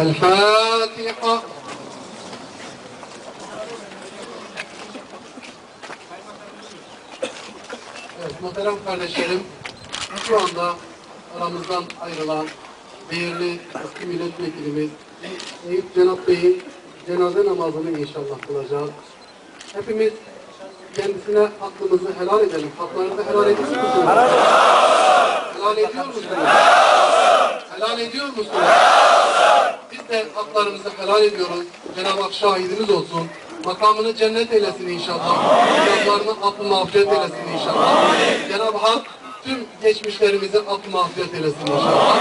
الفاتحة Evet, muhterem kardeşlerim, şu anda aramızdan ayrılan değerli eski milletvekilimiz Eyüp Cenap Bey'in cenaze namazını inşallah kılacağız. Hepimiz kendisine hakkımızı helal edelim. Haklarınızı helal ediyor musunuz? Helal ediyor musunuz? Helal ediyor musunuz? De haklarımızı helal ediyoruz. Cenab-ı Hak şahidimiz olsun. Makamını cennet eylesin inşallah. Günahlarını affı mağfiret eylesin inşallah. Cenab-ı Hak tüm geçmişlerimizi affı mağfiret eylesin inşallah.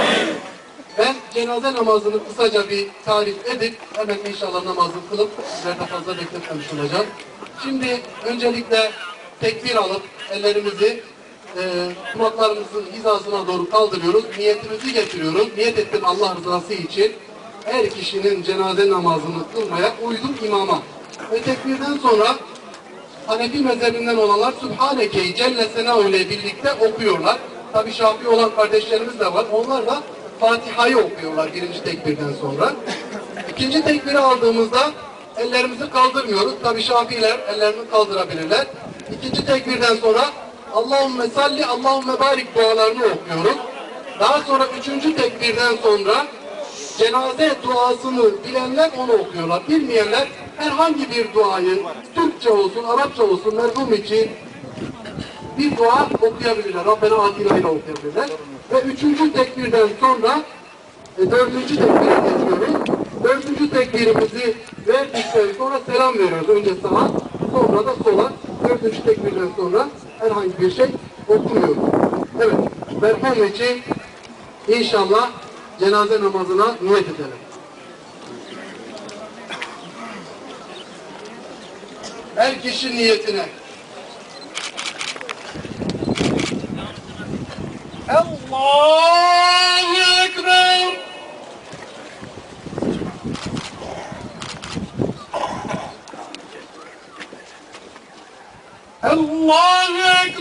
Ben cenaze namazını kısaca bir tarif edip hemen inşallah namazını kılıp sizleri de fazla bekletmemiş olacağım. Şimdi öncelikle tekbir alıp ellerimizi e, kulaklarımızın hizasına doğru kaldırıyoruz. Niyetimizi getiriyoruz. Niyet ettim Allah rızası için. Her kişinin cenaze namazını kılmaya uydum imama. Ve tekbirden sonra Hanefi mezhebinden olanlar Sübhaneke'yi Celle Sena ile birlikte okuyorlar. Tabi Şafii olan kardeşlerimiz de var. Onlar da Fatiha'yı okuyorlar birinci tekbirden sonra. İkinci tekbiri aldığımızda ellerimizi kaldırmıyoruz. Tabi Şafiiler ellerini kaldırabilirler. İkinci tekbirden sonra Allahümme salli, Allahümme barik dualarını okuyoruz. Daha sonra üçüncü tekbirden sonra cenaze duasını bilenler onu okuyorlar. Bilmeyenler herhangi bir duayı Türkçe olsun, Arapça olsun merhum için bir dua okuyabilirler. Rabbena atina ile okuyabilirler. Ve üçüncü tekbirden sonra e, dördüncü tekbire geçiyoruz. Dördüncü tekbirimizi verdikten sonra selam veriyoruz. Önce sağa, sonra da sola. Dördüncü tekbirden sonra herhangi bir şey okumuyoruz. Evet, merhum için inşallah cenaze namazına niyet edelim. Her kişi niyetine. Allahu Ekber. Allahu Ekber.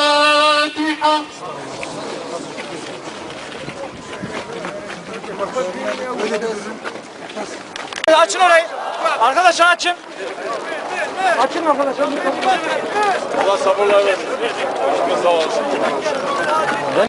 Açın orayı. Arkadaşlar açın. Açın arkadaşlar. Allah sabırlar versin. Sağ olsun.